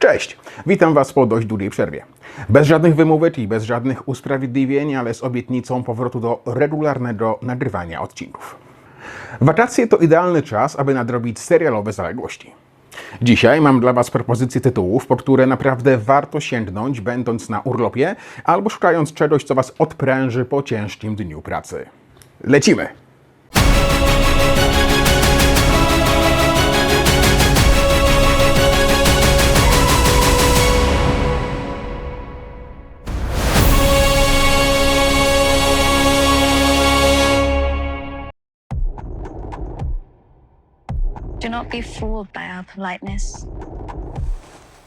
Cześć! Witam Was po dość długiej przerwie. Bez żadnych wymówek i bez żadnych usprawiedliwień, ale z obietnicą powrotu do regularnego nagrywania odcinków. Wakacje to idealny czas, aby nadrobić serialowe zaległości. Dzisiaj mam dla Was propozycje tytułów, po które naprawdę warto sięgnąć, będąc na urlopie albo szukając czegoś, co Was odpręży po ciężkim dniu pracy. Lecimy! Be fooled by our politeness.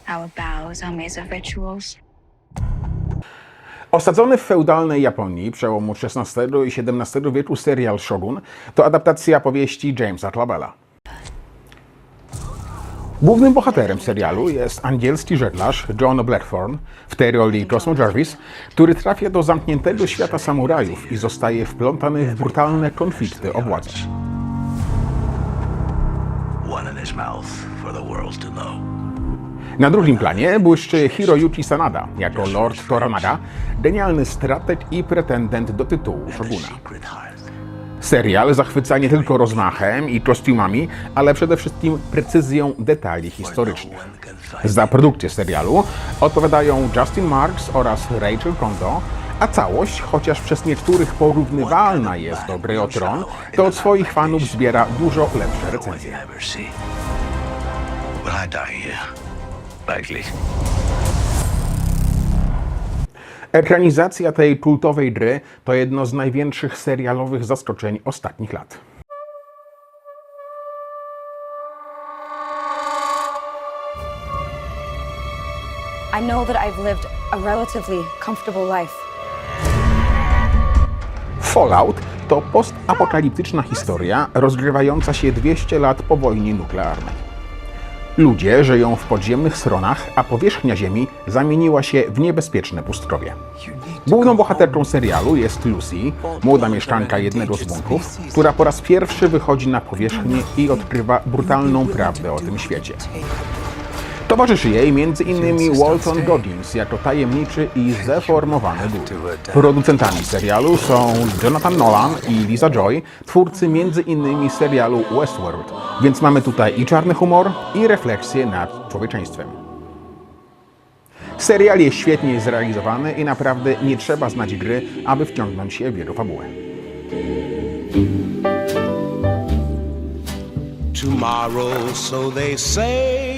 Our bows are made of rituals. Osadzony w feudalnej Japonii przełomu XVI i XVII wieku serial Shogun to adaptacja powieści Jamesa Clavella. Głównym bohaterem serialu jest angielski żeglarz John Blackthorne, w tej roli Cosmo Jarvis, który trafia do zamkniętego świata samurajów i zostaje wplątany w brutalne konflikty o władzę. Na drugim planie błyszczy Hiroyuki Sanada jako Lord Toranaga, genialny strateg i pretendent do tytułu heart. Serial zachwyca nie tylko rozmachem i kostiumami, ale przede wszystkim precyzją detali historycznych. Can fight. Za produkcję serialu odpowiadają Justin Marks oraz Rachel Kondo, a całość, chociaż przez niektórych porównywalna jest do Gry o Tron, to od swoich fanów zbiera dużo lepsze recenzje. Ekranizacja tej kultowej gry to jedno z największych serialowych zaskoczeń ostatnich lat. I know that I've lived a relatively comfortable life. Fallout to postapokaliptyczna historia rozgrywająca się 200 lat po wojnie nuklearnej. Ludzie żyją w podziemnych stronach, a powierzchnia Ziemi zamieniła się w niebezpieczne pustkrowie. Główną bohaterką serialu jest Lucy, młoda mieszkanka jednego z bunkrów, która po raz pierwszy wychodzi na powierzchnię i odkrywa brutalną prawdę o tym świecie. Towarzyszy jej m.in. Walton Goggins jako tajemniczy i zdeformowany duch. Producentami serialu są Jonathan Nolan i Lisa Joy, twórcy m.in. serialu Westworld, więc mamy tutaj i czarny humor, i refleksję nad człowieczeństwem. Serial jest świetnie zrealizowany i naprawdę nie trzeba znać gry, aby wciągnąć się w jego fabułę. Tomorrow, so they say,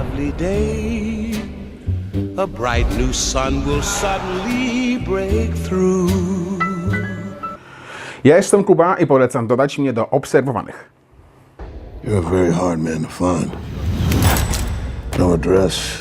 lovely day. A bright new sun will suddenly break through. Ja jestem Kuba i polecam dodać mnie do obserwowanych. You're a very hard man to find. No address,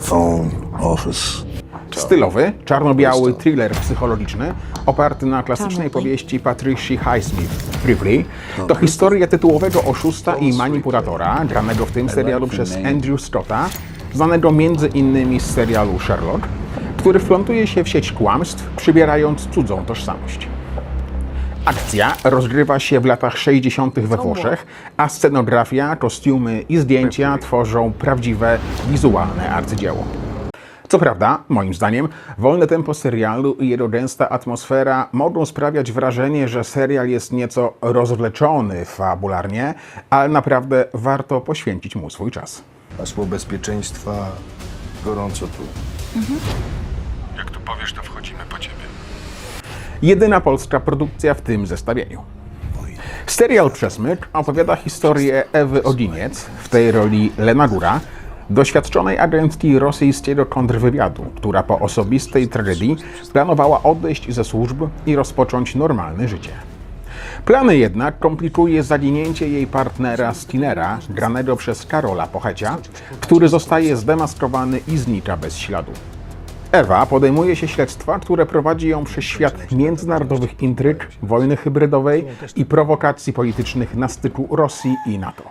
phone, office. Stylowy, czarno-biały thriller psychologiczny oparty na klasycznej powieści Patricia Highsmith Privily to historia tytułowego oszusta i manipulatora granego w tym serialu przez Andrew Scotta, znanego między innymi z serialu Sherlock, który wplątuje się w sieć kłamstw, przybierając cudzą tożsamość. Akcja rozgrywa się w latach 60. we Włoszech, a scenografia, kostiumy i zdjęcia tworzą prawdziwe, wizualne arcydzieło. Co prawda, moim zdaniem, wolne tempo serialu i jego gęsta atmosfera mogą sprawiać wrażenie, że serial jest nieco rozwleczony fabularnie, ale naprawdę warto poświęcić mu swój czas. Hasło bezpieczeństwa gorąco tu. Jak tu powiesz, to wchodzimy po ciebie. Jedyna polska produkcja w tym zestawieniu. Serial Przesmyk opowiada historię Ewy Odiniec, w tej roli Lena Góra, doświadczonej agentki rosyjskiego kontrwywiadu, która po osobistej tragedii planowała odejść ze służb i rozpocząć normalne życie. Plany jednak komplikuje zaginięcie jej partnera Skinera, granego przez Karola Pochecia, który zostaje zdemaskowany i znika bez śladu. Ewa podejmuje się śledztwa, które prowadzi ją przez świat międzynarodowych intryg, wojny hybrydowej i prowokacji politycznych na styku Rosji i NATO.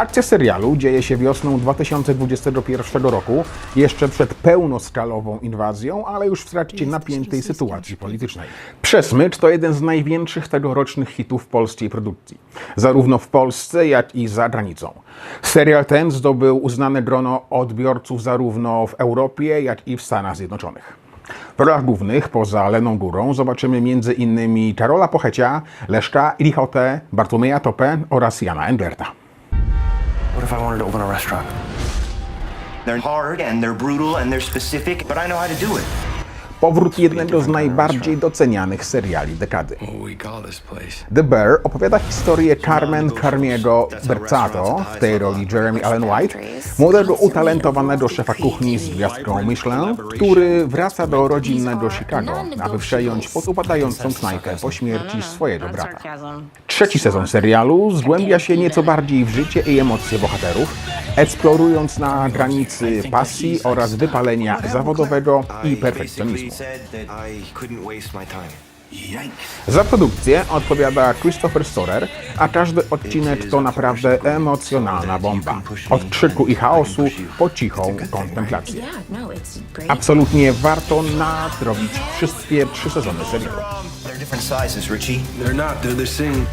Akcja serialu dzieje się wiosną 2021 roku, jeszcze przed pełnoskalową inwazją, ale już w trakcie napiętej sytuacji politycznej. Przesmycz to jeden z największych tegorocznych hitów polskiej produkcji, zarówno w Polsce, jak i za granicą. Serial ten zdobył uznane grono odbiorców zarówno w Europie, jak i w Stanach Zjednoczonych. W rolach głównych, poza Leną Górą, zobaczymy m.in. Karola Pochecia, Leszka Ilichotę, Bartłomieja Topę oraz Jana Engerta. If I wanted to open a restaurant? They're hard and they're brutal and they're specific, but I know how to do it. Powrót jednego z najbardziej docenianych seriali dekady. Place? The Bear opowiada historię Carmen Carmiego Berzato, w tej roli Jeremy Allen White, młodego utalentowanego szefa kuchni z gwiazdką Michelin, który wraca do rodzinnego Chicago, aby przejąć podupadającą knajpę po śmierci swojego brata. Trzeci sezon serialu zgłębia się nieco bardziej w życie i emocje bohaterów, eksplorując na granicy pasji oraz wypalenia zawodowego i perfekcjonizmu. Za produkcję odpowiada Christopher Storer, a każdy odcinek to naprawdę emocjonalna bomba. Od krzyku i chaosu po cichą kontemplację. Absolutnie warto nadrobić wszystkie trzy sezony serialu.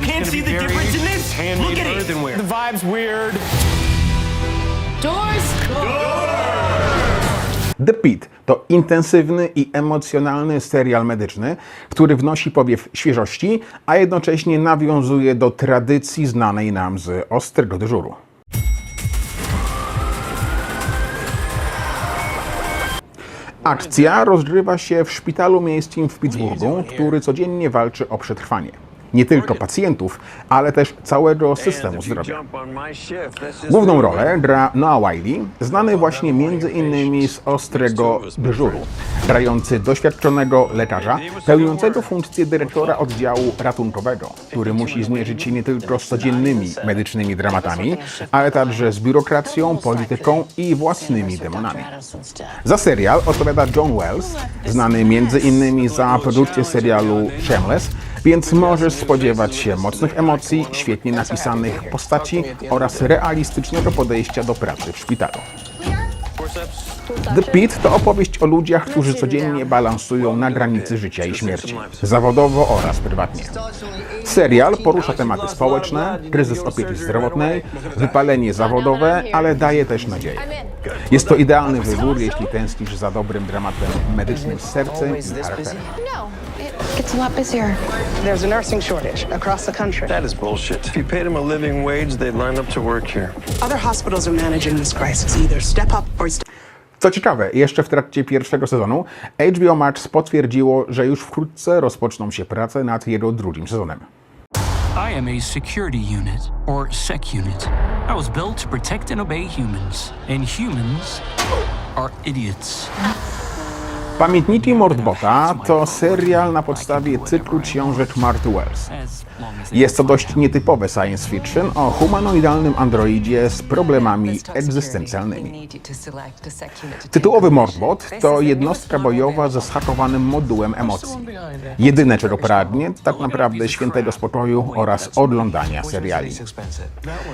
Can't see the difference in this? Look at it. The vibe's weird. The Pit to intensywny i emocjonalny serial medyczny, który wnosi powiew świeżości, a jednocześnie nawiązuje do tradycji znanej nam z ostrego dyżuru. Akcja rozgrywa się w szpitalu miejskim w Pittsburghu, który codziennie walczy o przetrwanie. Nie tylko pacjentów, ale też całego systemu zdrowia. Główną rolę gra Noah Wiley, znany właśnie między innymi z Ostrego Dyżuru, grający doświadczonego lekarza, pełniącego funkcję dyrektora oddziału ratunkowego, który musi zmierzyć się nie tylko z codziennymi medycznymi dramatami, ale także z biurokracją, polityką i własnymi demonami. Za serial odpowiada John Wells, znany między innymi za produkcję serialu Shameless, więc możesz spodziewać się mocnych emocji, świetnie napisanych postaci oraz realistycznego podejścia do pracy w szpitalu. The Pit to opowieść o ludziach, którzy codziennie balansują na granicy życia i śmierci, zawodowo oraz prywatnie. Serial porusza tematy społeczne, kryzys opieki zdrowotnej, wypalenie zawodowe, ale daje też nadzieję. Jest to idealny wybór, jeśli tęsknisz za dobrym dramatem medycznym z sercem i charakterem. No, it gets a lot busier. There's a nursing shortage across the country. That is bullshit. If you paid them a living wage, they'd line up to work here. Other hospitals are managing this crisis. Either step up or step Co ciekawe, jeszcze w trakcie pierwszego sezonu HBO Max potwierdziło, że już wkrótce rozpoczną się prace nad jego drugim sezonem. I am a security unit, or SEC unit. I was built to protect and obey humans, and humans are idiots. Pamiętniki Mordbota to serial na podstawie cyklu książek Marty Wells. Jest to dość nietypowe science fiction o humanoidalnym androidzie z problemami egzystencjalnymi. Tytułowy Mordbot to jednostka bojowa ze zhakowanym modułem emocji. Jedyne czego pragnie tak naprawdę świętego spokoju oraz oglądania seriali.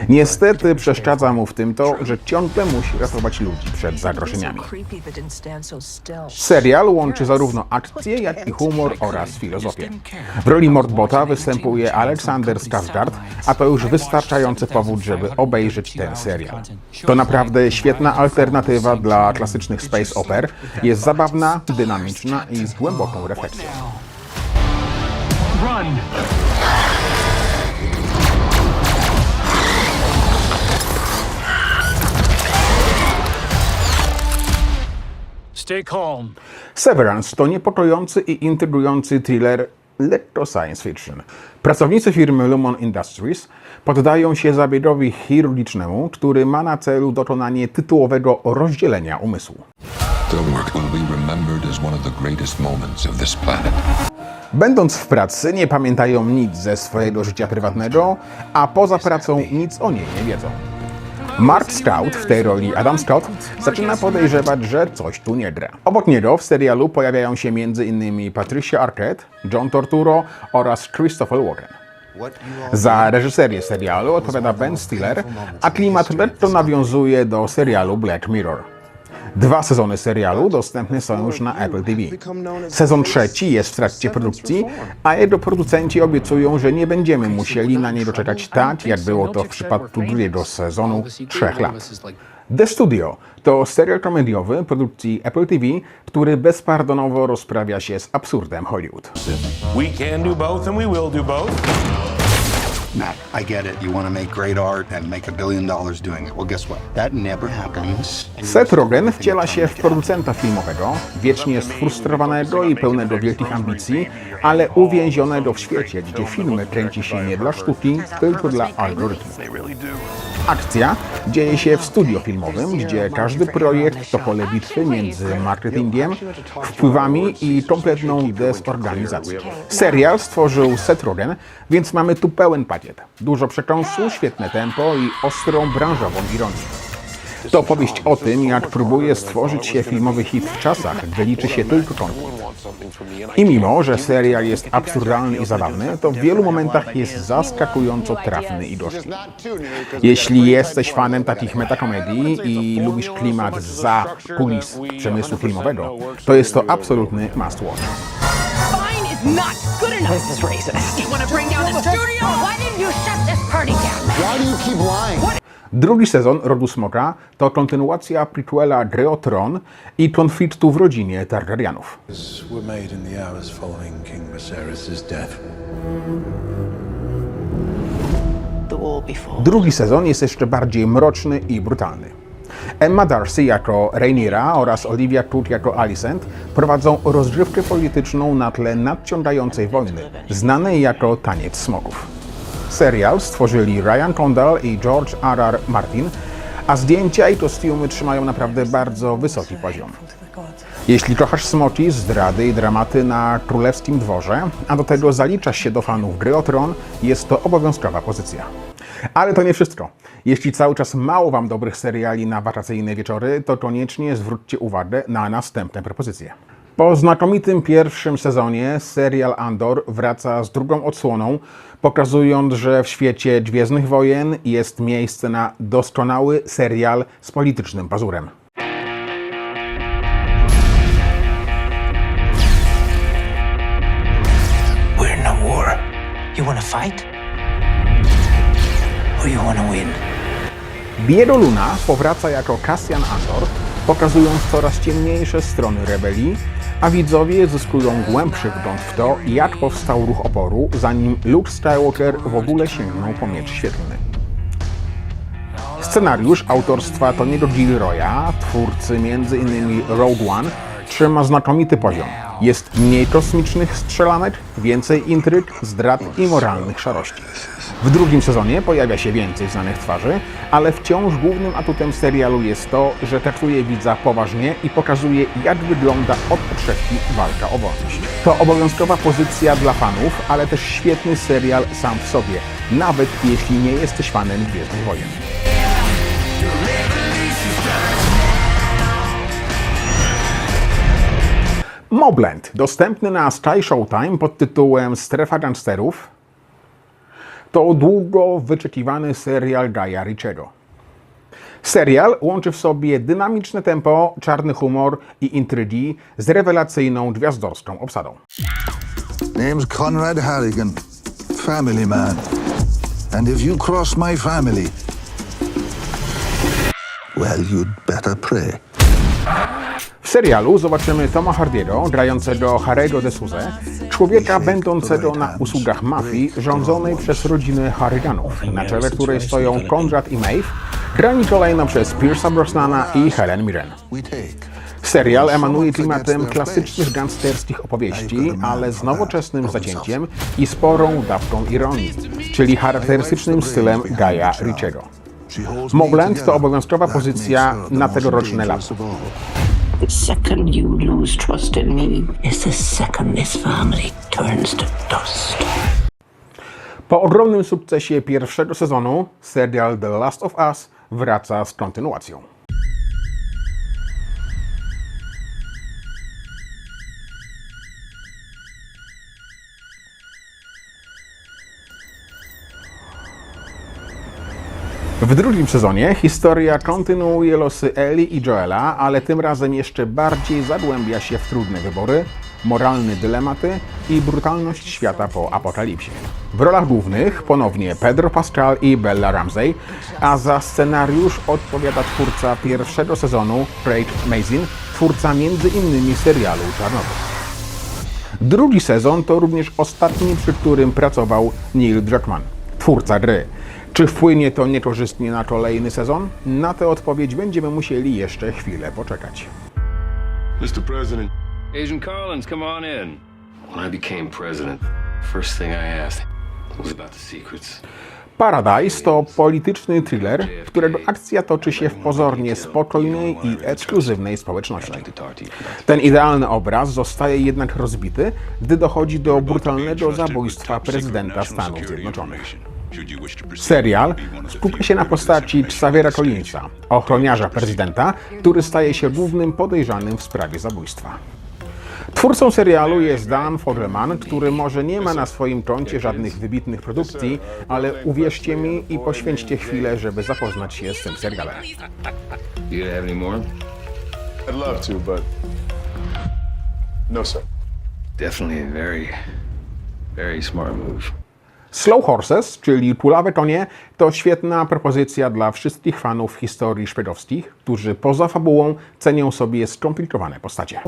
Niestety przeszkadza mu w tym to, że ciągle musi ratować ludzi przed zagrożeniami. Serial łączy zarówno akcję, jak i humor oraz filozofię. W roli Mordbota występuje Aleksander Skarsgård, a to już wystarczający powód, żeby obejrzeć ten serial. To naprawdę świetna alternatywa dla klasycznych space oper. Jest zabawna, dynamiczna i z głęboką refleksją. run. Stay calm. Severance to niepokojący i intrygujący thriller lekko science fiction. Pracownicy firmy Lumon Industries poddają się zabiegowi chirurgicznemu, który ma na celu dokonanie tytułowego rozdzielenia umysłu. Będąc w pracy, nie pamiętają nic ze swojego życia prywatnego, a poza pracą nic o niej nie wiedzą. Mark Scout, w tej roli Adam Scott, zaczyna podejrzewać, że coś tu nie gra. Obok niego w serialu pojawiają się m.in. Patricia Arquette, John Torturo oraz Christopher Walken. Za reżyserię serialu odpowiada Ben Stiller, a klimat netto nawiązuje do serialu Black Mirror. Dwa sezony serialu dostępne są już na Apple TV. Sezon trzeci jest w trakcie produkcji, a jego producenci obiecują, że nie będziemy musieli na niego czekać tak, jak było to w przypadku drugiego sezonu trzech lat. The Studio to serial komediowy produkcji Apple TV, który bezpardonowo rozprawia się z absurdem Hollywood. We can do both and we will do both. Matt, I get it. You want to make great art and make a billion dollars doing it. Well, guess what? That never happens. Seth Rogen wciela się w producenta filmowego, wiecznie sfrustrowanego i pełnego wielkich ambicji, ale uwięzionego w świecie, gdzie filmy kręci się nie dla sztuki, tylko dla algorytmu. Akcja dzieje się w studio filmowym, gdzie każdy projekt to pole bitwy między marketingiem, wpływami i kompletną dezorganizacją. Serial stworzył Seth Rogen, więc mamy tu pełen pakiet. Dużo przekąsu, świetne tempo i ostrą branżową ironię. To opowieść o tym, jak próbuje stworzyć się filmowy hit w czasach, gdy liczy się tylko kontent. I mimo, że serial jest absurdalny i zabawny, to w wielu momentach jest zaskakująco trafny i gorzki. Jeśli jesteś fanem takich metakomedii i lubisz klimat za kulis przemysłu filmowego, to jest to absolutny must watch. Not good enough. This is racist. You want to bring down the studio? Why didn't you shut this party down? Why do you keep lying? Drugi sezon Rodu Smoka to kontynuacja prequela Gry o Tron i konfliktu w rodzinie Targaryenów. Were made in the hours following King Viserys' death. The wall before. Drugi sezon jest jeszcze bardziej mroczny i brutalny. Emma Darcy jako Rhaenyra oraz Olivia Cook jako Alicent prowadzą rozgrywkę polityczną na tle nadciągającej wojny, znanej jako Taniec Smoków. Serial stworzyli Ryan Condal i George R. R. Martin, a zdjęcia i kostiumy trzymają naprawdę bardzo wysoki poziom. Jeśli kochasz smoki, zdrady i dramaty na królewskim dworze, a do tego zaliczasz się do fanów gry o tron, jest to obowiązkowa pozycja. Ale to nie wszystko. Jeśli cały czas mało Wam dobrych seriali na wakacyjne wieczory, to koniecznie zwróćcie uwagę na następne propozycje. Po znakomitym pierwszym sezonie serial Andor wraca z drugą odsłoną, pokazując, że w świecie Gwiezdnych Wojen jest miejsce na doskonały serial z politycznym pazurem. Fight? Or you want to win? Diego Luna powraca jako Cassian Andor, pokazując coraz ciemniejsze strony rebelii, a widzowie zyskują głębszy wgląd w to, jak powstał ruch oporu, zanim Luke Skywalker w ogóle sięgnął po miecz świetlny. Scenariusz autorstwa Tony'ego Gilroya, twórcy m.in. Rogue One, trzyma znakomity poziom. Jest mniej kosmicznych strzelanek, więcej intryg, zdrad i moralnych szarości. W drugim sezonie pojawia się więcej znanych twarzy, ale wciąż głównym atutem serialu jest to, że traktuje widza poważnie i pokazuje, jak wygląda od podszewki walka o wolność. To obowiązkowa pozycja dla fanów, ale też świetny serial sam w sobie, nawet jeśli nie jesteś fanem Gwiezdnych Wojen. Mobland, dostępny na Sky Showtime pod tytułem Strefa Gangsterów, to długo wyczekiwany serial Gaia Ritchiego. Serial łączy w sobie dynamiczne tempo, czarny humor i intrygi z rewelacyjną gwiazdorską obsadą. Name's Conrad Harrigan, family man. And if you cross my family, well, you'd better pray. W serialu zobaczymy Toma Hardiego, grającego Harry'ego de Souza, człowieka będącego na usługach mafii rządzonej przez rodzinę Harriganów, na czele której stoją Konrad i Maeve, grani kolejno przez Pierce'a Brosnana i Helen Mirren. Serial emanuje klimatem klasycznych gangsterskich opowieści, ale z nowoczesnym zacięciem i sporą dawką ironii, czyli charakterystycznym stylem Gaia Ritchiego. Mobland to obowiązkowa pozycja na tegoroczne lato. The second you lose trust in me is the second this family turns to dust. Po ogromnym sukcesie pierwszego sezonu, serial The Last of Us wraca z kontynuacją. W drugim sezonie historia kontynuuje losy Eli i Joela, ale tym razem jeszcze bardziej zagłębia się w trudne wybory, moralne dylematy i brutalność świata po apokalipsie. W rolach głównych ponownie Pedro Pascal i Bella Ramsey, a za scenariusz odpowiada twórca pierwszego sezonu Craig Mazin, twórca innymi serialu Czarnobyl. Drugi sezon to również ostatni, przy którym pracował Neil Druckmann, twórca gry. Czy wpłynie to niekorzystnie na kolejny sezon? Na tę odpowiedź będziemy musieli jeszcze chwilę poczekać. Mr. President, Agent Collins, come on in. when I became president, first thing I asked was about the secrets. Paradise to polityczny thriller, którego akcja toczy się w pozornie spokojnej i ekskluzywnej społeczności. Ten idealny obraz zostaje jednak rozbity, gdy dochodzi do brutalnego zabójstwa prezydenta Stanów Zjednoczonych. Serial skupia się na postaci Xaviera Collinsa, ochroniarza prezydenta, który staje się głównym podejrzanym w sprawie zabójstwa. Twórcą serialu jest Dan Fogelman, który może nie ma na swoim koncie żadnych wybitnych produkcji, ale uwierzcie mi i poświęćcie chwilę, żeby zapoznać się z tym serialem. I'd love to, but no, sir. Definitely a very, very smart move. Slow Horses, czyli kulawe konie, to świetna propozycja dla wszystkich fanów historii szpiegowskich, którzy poza fabułą cenią sobie skomplikowane postacie.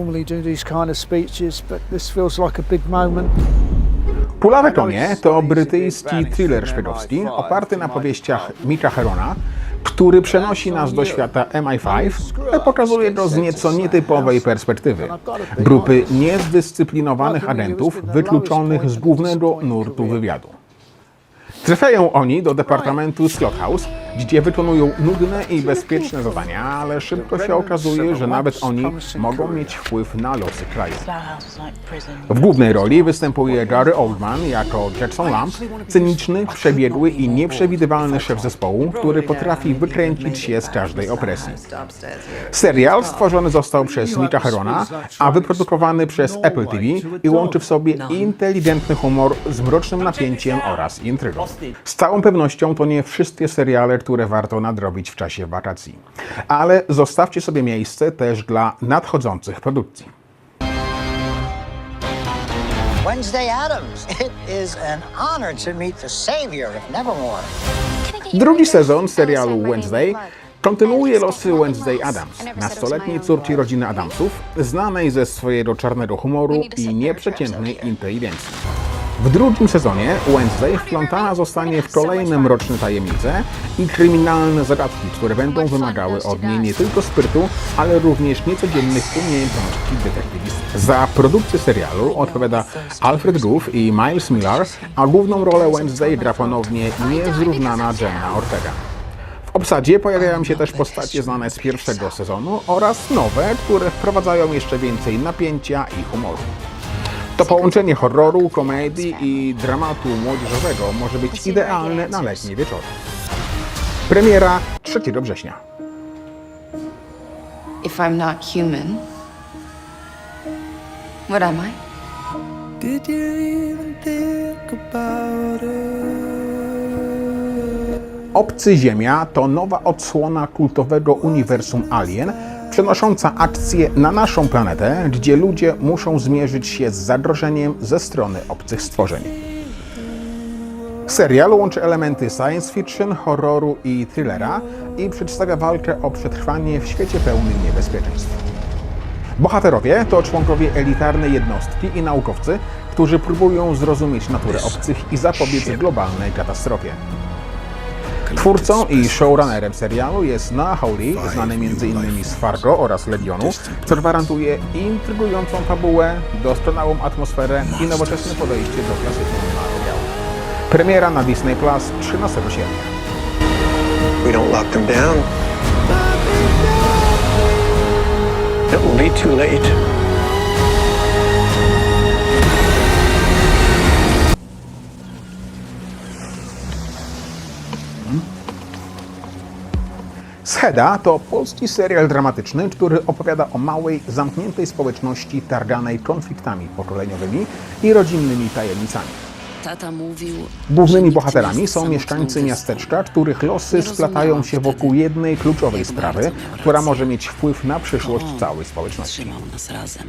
Kulawe konie to brytyjski thriller szpiegowski oparty na powieściach Micka Herona, który przenosi nas do świata MI5, ale pokazuje go z nieco nietypowej perspektywy. Grupy niezdyscyplinowanych agentów wykluczonych z głównego nurtu wywiadu. Trafiają oni do departamentu Slothouse, gdzie wykonują nudne i bezpieczne zadania, ale szybko się okazuje, że nawet oni mogą mieć wpływ na losy kraju. W głównej roli występuje Gary Oldman jako Jackson Lamb, cyniczny, przebiegły i nieprzewidywalny szef zespołu, który potrafi wykręcić się z każdej opresji. Serial stworzony został przez Nicka Herona, a wyprodukowany przez Apple TV i łączy w sobie inteligentny humor z mrocznym napięciem oraz intrygą. Z całą pewnością to nie wszystkie seriale, które warto nadrobić w czasie wakacji. Ale zostawcie sobie miejsce też dla nadchodzących produkcji. Wednesday Adams. It is an honor to meet the savior of Nevermore. Drugi sezon serialu Wednesday kontynuuje losy Wednesday Adams, nastoletniej córki rodziny Adamsów, znanej ze swojego czarnego humoru i nieprzeciętnej inteligencji. W drugim sezonie Wednesday wplątana zostanie w kolejne mroczne tajemnice i kryminalne zagadki, które będą wymagały od niej nie tylko sprytu, ale również niecodziennych umiejętności detektywistycznych. Za produkcję serialu odpowiada Alfred Goof i Miles Miller, a główną rolę Wednesday gra ponownie niezrównana Jenna Ortega. W obsadzie pojawiają się też postacie znane z pierwszego sezonu oraz nowe, które wprowadzają jeszcze więcej napięcia i humoru. To połączenie horroru, komedii i dramatu młodzieżowego może być idealne na letnie wieczory. Premiera 3 września. If I'm not human, what am I? Did you even think about it? Obcy Ziemia to nowa odsłona kultowego uniwersum Alien, przenosząca akcję na naszą planetę, gdzie ludzie muszą zmierzyć się z zagrożeniem ze strony obcych stworzeń. Serial łączy elementy science fiction, horroru i thrillera i przedstawia walkę o przetrwanie w świecie pełnym niebezpieczeństw. Bohaterowie to członkowie elitarnej jednostki i naukowcy, którzy próbują zrozumieć naturę obcych i zapobiec globalnej katastrofie. Twórcą i showrunnerem serialu jest Noah Hawley, znany m.in. z Fargo oraz Legionu, co gwarantuje intrygującą fabułę, doskonałą atmosferę i nowoczesne podejście do klasycznego materiału. Premiera na Disney Plus 13 sierpnia. We don't lock them down. It will be too late. Scheda to polski serial dramatyczny, który opowiada o małej, zamkniętej społeczności targanej konfliktami pokoleniowymi i rodzinnymi tajemnicami. Tata mówił. Głównymi bohaterami są mieszkańcy miasteczka, których losy splatają się wokół jednej kluczowej sprawy, która może mieć wpływ na przyszłość całej społeczności. Trzymał nas razem.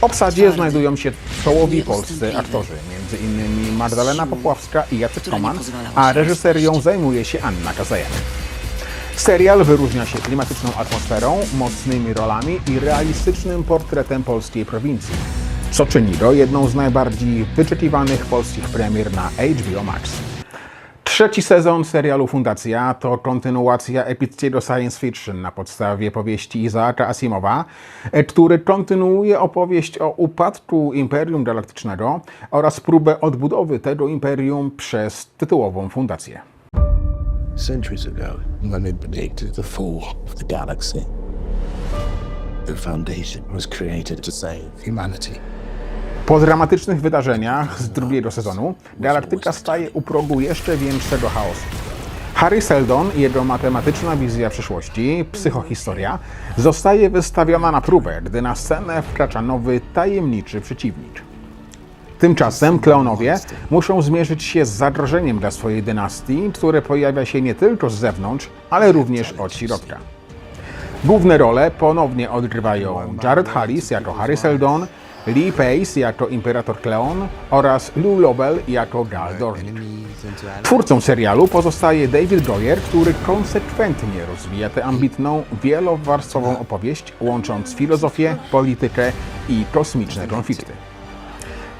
W obsadzie znajdują się czołowi polscy aktorzy, m.in. Magdalena Popławska i Jacek Koman, a reżyserią zajmuje się Anna Kazajan. Serial wyróżnia się klimatyczną atmosferą, mocnymi rolami i realistycznym portretem polskiej prowincji, co czyni go jedną z najbardziej wyczekiwanych polskich premier na HBO Max. Trzeci sezon serialu Fundacja to kontynuacja epickiego science fiction na podstawie powieści Izaaka Asimowa, który kontynuuje opowieść o upadku Imperium Galaktycznego oraz próbę odbudowy tego imperium przez tytułową fundację. Centuries ago, Leonard predicted the fall of the galaxy. The Foundation was created to save humanity. Po dramatycznych wydarzeniach z drugiego sezonu, galaktyka staje u progu jeszcze większego chaosu. Harry Seldon i jego matematyczna wizja przyszłości, psychohistoria, zostaje wystawiona na próbę, gdy na scenę wkracza nowy, tajemniczy przeciwnik. Tymczasem Kleonowie muszą zmierzyć się z zagrożeniem dla swojej dynastii, które pojawia się nie tylko z zewnątrz, ale również od środka. Główne role ponownie odgrywają Jared Harris jako Harry Seldon, Lee Pace jako Imperator Cleon oraz Lou Lobel jako Gal Dornick. Twórcą serialu pozostaje David Goyer, który konsekwentnie rozwija tę ambitną, wielowarstwową opowieść, łącząc filozofię, politykę i kosmiczne konflikty.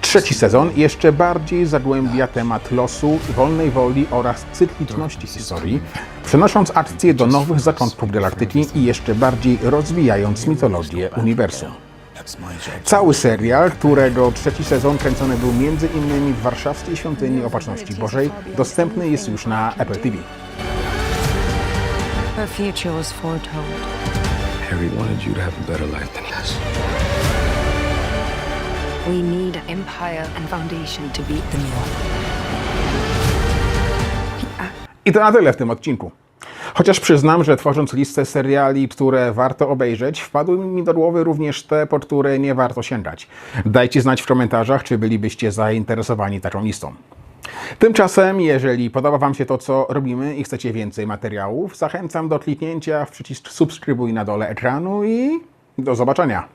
Trzeci sezon jeszcze bardziej zagłębia temat losu, wolnej woli oraz cykliczności historii, przenosząc akcję do nowych zakątków galaktyki i jeszcze bardziej rozwijając mitologię uniwersum. Cały serial, którego trzeci sezon kręcony był m.in. w warszawskiej świątyni Opatrzności Bożej, dostępny jest już na Apple TV. Her future was foretold. Harry wanted you to have a better life than. We need Empire and Foundation to beat them all. I to na tyle w tym odcinku. Chociaż przyznam, że tworząc listę seriali, które warto obejrzeć, wpadły mi do głowy również te, po które nie warto sięgać. Dajcie znać w komentarzach, czy bylibyście zainteresowani taką listą. Tymczasem, jeżeli podoba Wam się to, co robimy i chcecie więcej materiałów, zachęcam do kliknięcia w przycisk subskrybuj na dole ekranu i do zobaczenia.